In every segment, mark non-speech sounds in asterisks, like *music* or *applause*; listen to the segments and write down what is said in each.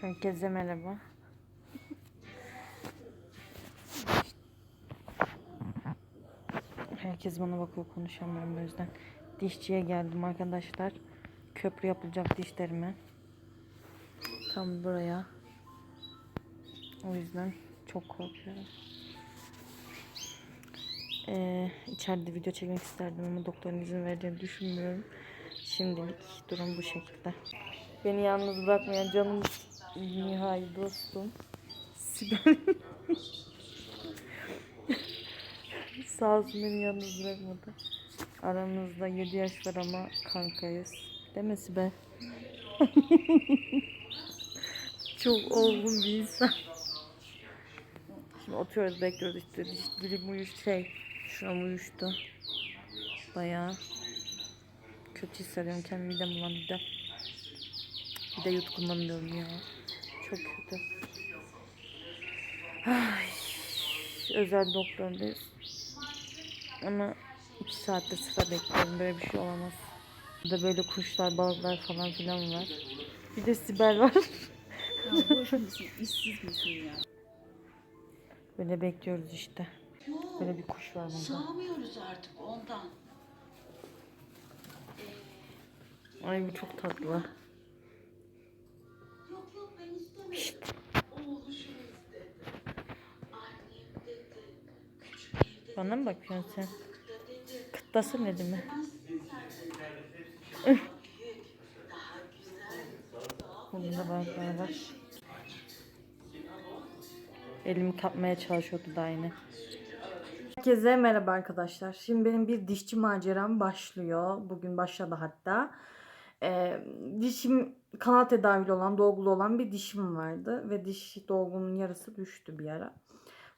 Herkese merhaba. Herkes bana bakıyor konuşamıyorum o yüzden. Dişçiye geldim arkadaşlar. Köprü yapılacak dişlerime. Tam buraya. O yüzden çok korkuyorum. Ee, içeride video çekmek isterdim ama doktorun izin vereceğini düşünmüyorum. Şimdilik durum bu şekilde. Beni yalnız bırakmayan canım nihai dostum. Sibel. *laughs* Beni yalnız bırakmadı. Aramızda 7 yaş var ama kankayız. Mi Sibel? *laughs* Çok olgun bir insan. Şimdi oturuyoruz bekliyoruz işte dilim uyuş şey şuram uyuştu. Bayağı kötü hissediyorum kendimi midem bulandı. Bir de yutkunlamıyorum ya. Çok kötü. Ay, özel doktordayız. Ama iki saattir sıra bekliyorum. Böyle bir şey olamaz. Burada böyle kuşlar, balıklar falan filan var. Bir de Sibel var. Ya boş musun? İşsiz misin ya? Böyle bekliyoruz işte. Böyle bir kuş var burada. Sığamıyoruz artık ondan. Ay bu çok tatlı. Bana mı bakıyorsun sen? da dedi. Güzel. Bunda balıklar var. Elimi kapmaya çalışıyordu da yine. Herkese merhaba arkadaşlar. Şimdi benim bir dişçi maceram başlıyor. Bugün başladı hatta. Ee, dişim kanal tedavili olan, dolgulu olan bir dişim vardı. Ve diş dolgunun yarısı düştü bir ara.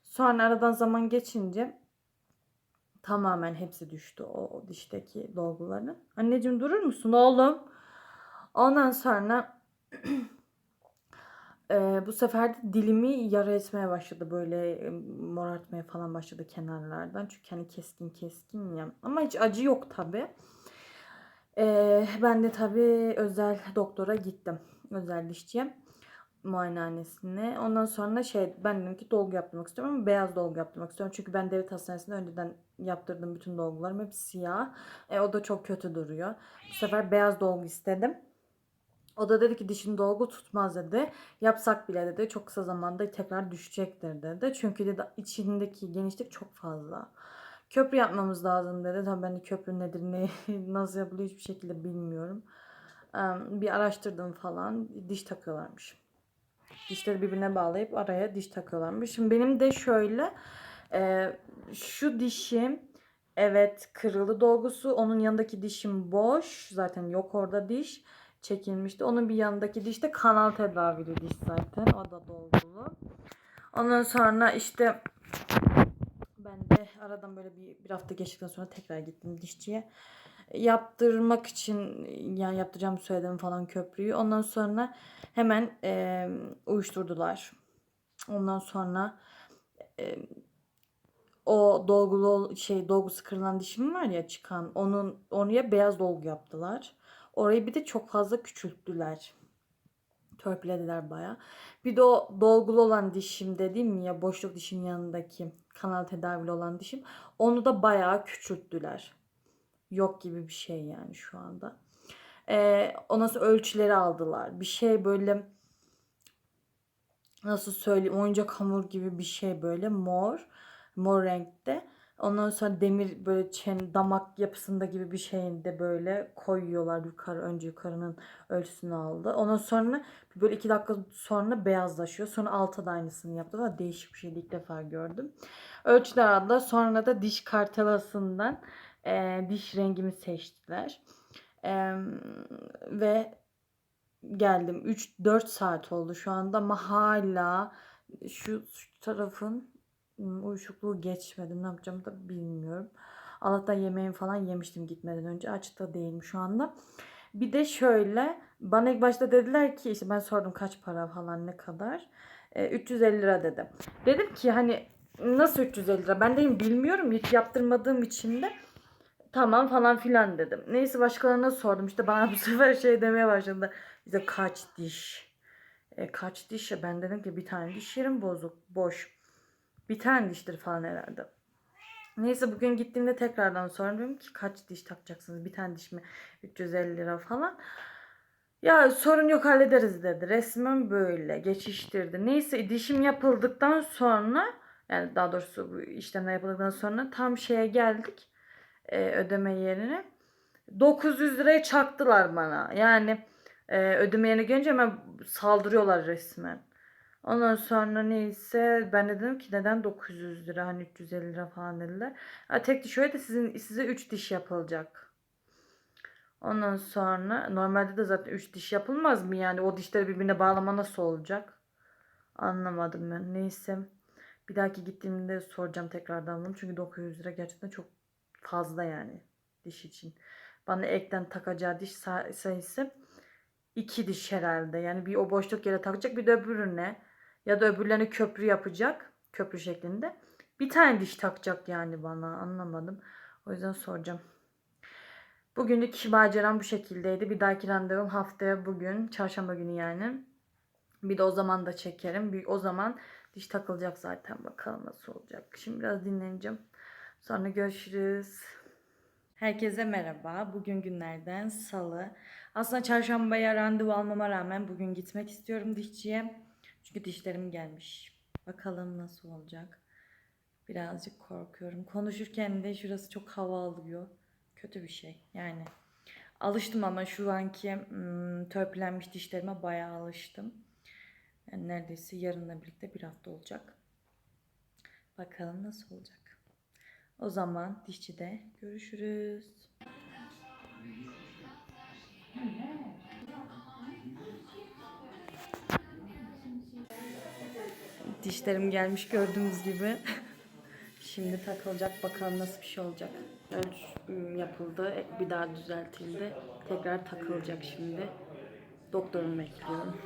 Sonra aradan zaman geçince tamamen hepsi düştü o, dişteki dolguların. Anneciğim durur musun oğlum? Ondan sonra Eee, *clears throat* bu sefer de dilimi yara etmeye başladı. Böyle e, morartmaya falan başladı kenarlardan. Çünkü hani keskin keskin ya. Ama hiç acı yok tabi. ben de tabi özel doktora gittim. Özel dişçiye. Muayenehanesine. Ondan sonra şey ben dedim ki dolgu yaptırmak istiyorum ama beyaz dolgu yaptırmak istiyorum. Çünkü ben devlet hastanesinde önceden yaptırdığım bütün dolgularım hep siyah. E, o da çok kötü duruyor. Bu sefer beyaz dolgu istedim. O da dedi ki dişin dolgu tutmaz dedi. Yapsak bile dedi çok kısa zamanda tekrar düşecektir dedi. Çünkü dedi içindeki genişlik çok fazla. Köprü yapmamız lazım dedi. Tabii ben de köprü nedir ne *laughs* nasıl yapılıyor hiçbir şekilde bilmiyorum. Bir araştırdım falan. Diş takıyorlarmış. Dişleri birbirine bağlayıp araya diş takıyorlarmış. Şimdi benim de şöyle e, şu dişim evet kırıldı dolgusu. Onun yanındaki dişim boş. Zaten yok orada diş çekilmişti. Onun bir yanındaki diş de kanal tedavili diş zaten. O da dolgulu. Ondan sonra işte ben de aradan böyle bir, bir hafta geçtikten sonra tekrar gittim dişçiye. Yaptırmak için yani yaptıracağım söyledim falan köprüyü. Ondan sonra hemen e, uyuşturdular. Ondan sonra e, o dolgulu ol- şey dolgusu kırılan dişim var ya çıkan onun oraya beyaz dolgu yaptılar. Orayı bir de çok fazla küçülttüler. Törpülediler baya. Bir de o dolgulu olan dişim dediğim ya boşluk dişin yanındaki kanal tedavili olan dişim. Onu da bayağı küçülttüler. Yok gibi bir şey yani şu anda. Ee, ondan sonra ölçüleri aldılar. Bir şey böyle nasıl söyleyeyim oyuncak hamur gibi bir şey böyle mor. Mor renkte. Ondan sonra demir böyle çen, damak yapısında gibi bir şeyinde böyle koyuyorlar yukarı. Önce yukarının ölçüsünü aldı. Ondan sonra böyle iki dakika sonra beyazlaşıyor. Sonra alta da aynısını yaptılar. Değişik bir şeydi ilk defa gördüm. Ölçüler aldılar. Sonra da diş kartelasından e, diş rengimi seçtiler. E, ve geldim. 3-4 saat oldu şu anda ama hala şu, şu tarafın uyuşukluğu geçmedi. Ne yapacağımı da bilmiyorum. Allah'tan yemeğimi falan yemiştim gitmeden önce. Aç da değilim şu anda. Bir de şöyle bana ilk başta dediler ki işte ben sordum kaç para falan ne kadar. E, 350 lira dedim. Dedim ki hani nasıl 350 lira? Ben dedim bilmiyorum hiç yaptırmadığım için de tamam falan filan dedim. Neyse başkalarına sordum. İşte bana *laughs* bu sefer şey demeye başladı. İşte kaç diş? E, kaç diş? Ben dedim ki bir tane diş yerim bozuk, boş. Bir tane diştir falan herhalde. Neyse bugün gittiğimde tekrardan sordum ki kaç diş takacaksınız? Bir tane diş mi? 350 lira falan. Ya sorun yok hallederiz dedi. Resmen böyle geçiştirdi. Neyse dişim yapıldıktan sonra yani daha doğrusu bu işlemler yapıldıktan sonra tam şeye geldik. E, ödeme yerine. 900 liraya çaktılar bana. Yani e, ödeme yerine gelince hemen saldırıyorlar resmen. Ondan sonra neyse ben de dedim ki neden 900 lira hani 350 lira falan dediler. Ha, tek diş öyle de sizin, size 3 diş yapılacak. Ondan sonra normalde de zaten 3 diş yapılmaz mı yani o dişleri birbirine bağlama nasıl olacak? Anlamadım ben. Neyse. Bir dahaki gittiğimde soracağım tekrardan bunu. Çünkü 900 lira gerçekten çok fazla yani diş için. Bana ekten takacağı diş say- sayısı 2 diş herhalde. Yani bir o boşluk yere takacak bir de öbürüne ya da öbürlerine köprü yapacak. Köprü şeklinde. Bir tane diş takacak yani bana. Anlamadım. O yüzden soracağım. Bugünlük maceram bu şekildeydi. Bir dahaki randevum haftaya bugün. Çarşamba günü yani. Bir de o zaman da çekerim. Bir, o zaman diş takılacak zaten. Bakalım nasıl olacak. Şimdi biraz dinleneceğim. Sonra görüşürüz. Herkese merhaba. Bugün günlerden salı. Aslında çarşambaya randevu almama rağmen bugün gitmek istiyorum dişçiye. Çünkü dişlerim gelmiş. Bakalım nasıl olacak. Birazcık korkuyorum. Konuşurken de şurası çok hava alıyor. Kötü bir şey. Yani alıştım ama şu anki hmm, törpülenmiş dişlerime bayağı alıştım. Yani neredeyse yarınla birlikte bir hafta olacak. Bakalım nasıl olacak. O zaman dişçide görüşürüz. Dişlerim gelmiş gördüğünüz gibi. *laughs* Şimdi takılacak bakalım nasıl bir şey olacak. Ölç yapıldı, bir daha düzeltildi. Tekrar takılacak şimdi. Doktorumu bekliyorum.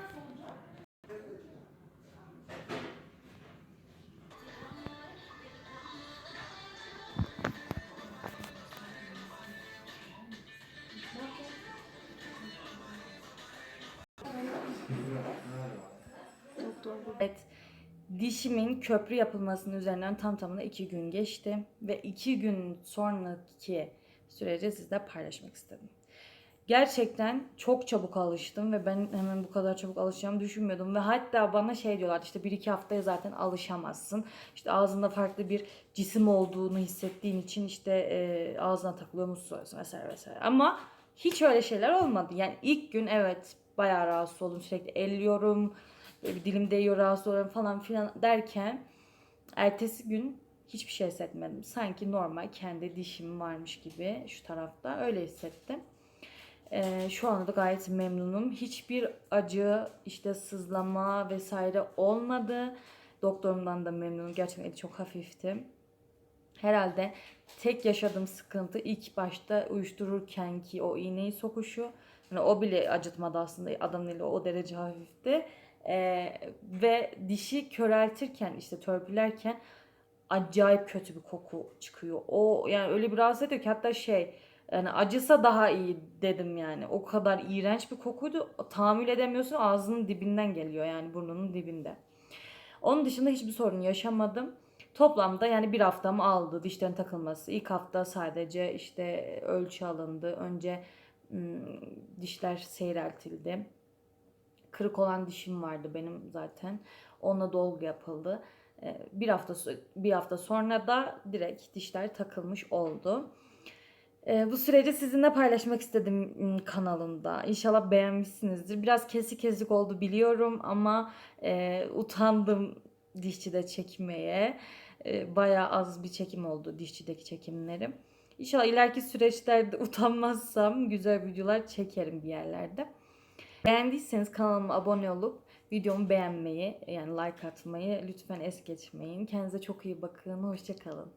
Evet. Dişimin köprü yapılmasının üzerinden tam tamına iki gün geçti. Ve iki gün sonraki süreci sizle paylaşmak istedim. Gerçekten çok çabuk alıştım ve ben hemen bu kadar çabuk alışacağımı düşünmüyordum. Ve hatta bana şey diyorlar işte bir iki haftaya zaten alışamazsın. İşte ağzında farklı bir cisim olduğunu hissettiğin için işte e, ağzına takılıyor musun vesaire vesaire. Ama hiç öyle şeyler olmadı. Yani ilk gün evet bayağı rahatsız oldum. Sürekli elliyorum böyle bir dilim değiyor rahatsız oluyorum falan filan derken ertesi gün hiçbir şey hissetmedim. Sanki normal kendi dişim varmış gibi şu tarafta öyle hissettim. Ee, şu anda da gayet memnunum. Hiçbir acı, işte sızlama vesaire olmadı. Doktorumdan da memnunum. Gerçekten eli çok hafifti. Herhalde tek yaşadığım sıkıntı ilk başta uyuştururken ki o iğneyi sokuşu. Yani o bile acıtmadı aslında. Adamın eli o derece hafifti. Ee, ve dişi köreltirken işte törpülerken acayip kötü bir koku çıkıyor. O yani öyle bir rahatsız ediyor ki hatta şey yani acısa daha iyi dedim yani. O kadar iğrenç bir kokuydu. Tahammül edemiyorsun ağzının dibinden geliyor yani burnunun dibinde. Onun dışında hiçbir sorun yaşamadım. Toplamda yani bir haftamı aldı dişlerin takılması. İlk hafta sadece işte ölçü alındı. Önce dişler seyreltildi. Kırık olan dişim vardı benim zaten. Onunla dolgu yapıldı. Ee, Bir hafta bir hafta sonra da direkt dişler takılmış oldu. Ee, bu süreci sizinle paylaşmak istedim ım, kanalımda. İnşallah beğenmişsinizdir. Biraz kesik kesik oldu biliyorum ama e, utandım dişçide çekmeye. E, bayağı az bir çekim oldu dişçideki çekimlerim. İnşallah ileriki süreçlerde *laughs* utanmazsam güzel videolar çekerim bir yerlerde. Beğendiyseniz kanalıma abone olup videomu beğenmeyi yani like atmayı lütfen es geçmeyin. Kendinize çok iyi bakın. Hoşçakalın.